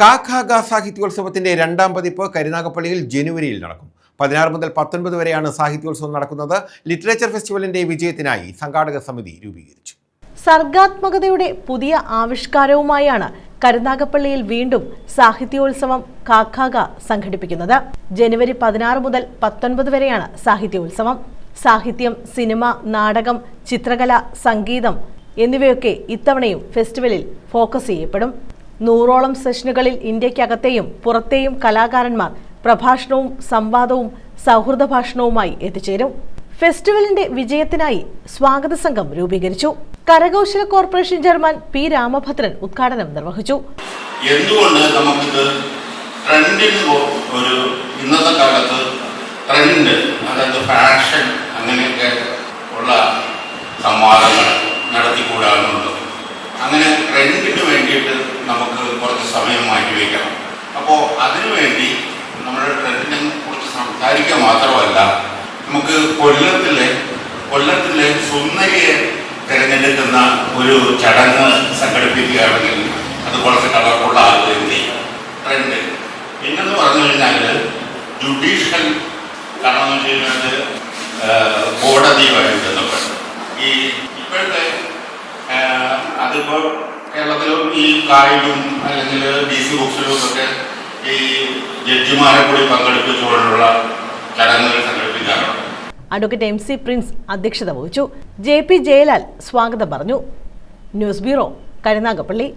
കാഖാഗ സാഹിത്യോത്സവത്തിന്റെ രണ്ടാം പതിപ്പ് കരുനാഗപ്പള്ളിയിൽ ജനുവരിയിൽ നടക്കും. പതിനാറ് മുതൽ പത്തൊൻപത് വരെയാണ് സാഹിത്യോത്സവം നടക്കുന്നത്. ലിറ്ററേച്ചർ ഫെസ്റ്റിവലിന്റെ വിജയത്തിനായി സംഘാടക സമിതി രൂപീകരിച്ചു. സർഗാത്മകതയുടെ പുതിയ ആവിഷ്കാരവുമായാണ് കരുനാഗപ്പള്ളിയിൽ വീണ്ടും സാഹിത്യോത്സവം കാക്കാക സംഘടിപ്പിക്കുന്നത്. ജനുവരി പതിനാറ് മുതൽ പത്തൊൻപത് വരെയാണ് സാഹിത്യോത്സവം. സാഹിത്യം സിനിമ നാടകം ചിത്രകല സംഗീതം എന്നിവയൊക്കെ ഇത്തവണയും ഫെസ്റ്റിവലിൽ ഫോക്കസ് ചെയ്യപ്പെടും. നൂറോളം സെഷനുകളിൽ ഇന്ത്യക്കകത്തെയും പുറത്തെയും കലാകാരന്മാർ പ്രഭാഷണവും സംവാദവും സൗഹൃദ ഭാഷണവുമായി എത്തിച്ചേരും. ഫെസ്റ്റിവലിന്റെ വിജയത്തിനായി സ്വാഗത സംഘം രൂപീകരിച്ചു. കരകൗശല കോർപ്പറേഷൻ ചെയർമാൻ പി രാമഭദ്രൻ ഉദ്ഘാടനം നിർവഹിച്ചു. എന്തുകൊണ്ട് നമുക്കിത് ട്രെൻഡിന് ഒരു ഇന്നത്തെ കാലത്ത് ട്രെൻഡ് അതായത് ഫാഷൻ അങ്ങനെയൊക്കെ ഉള്ള സംവാദങ്ങൾ നടത്തിക്കൂടാറുണ്ട് അങ്ങനെ ട്രെൻഡിന് നമുക്ക് കുറച്ച് സമയം മാറ്റി വയ്ക്കണം അപ്പോൾ അതിനുവേണ്ടി നമ്മൾ ട്രെൻഡിനെ കുറിച്ച് സംസാരിക്കുക മാത്രമല്ല നമുക്ക് കൊല്ലത്തിലെ കൊല്ലത്തിലെ സുന്ദരിയെ തിരഞ്ഞെടുക്കുന്ന ഒരു ചടങ്ങ് സംഘടിപ്പിക്കുകയാണെങ്കിൽ അത് കുറച്ച് കളർഫുള്ള ആകുകയും ചെയ്യും. ട്രെൻഡ്. പിന്നെന്ന് പറഞ്ഞു കഴിഞ്ഞാൽ ജുഡീഷ്യൽ കാരണം എന്ന് വെച്ച് കഴിഞ്ഞാൽ കോടതിയുമായിട്ട് ബന്ധപ്പെട്ട് ഈ ഇപ്പോഴത്തെ ആ, അതിപ്പോ കേരളത്തിലും ഈ കായിലും അല്ലെങ്കിൽ ഡി സി ബുക്സിലും ഒക്കെ ഈ ജഡ്ജിമാരെ കൂടി പങ്കെടുപ്പിച്ചുകൊണ്ടുള്ള ചടങ്ങുകൾ സംഘടിപ്പിക്കാറുണ്ട്. അഡ്വക്കേറ്റ് എം സി പ്രിൻസ് അധ്യക്ഷത വഹിച്ചു. ജെ പി ജയലാൽ സ്വാഗതം പറഞ്ഞു. News bureau Karunagappally.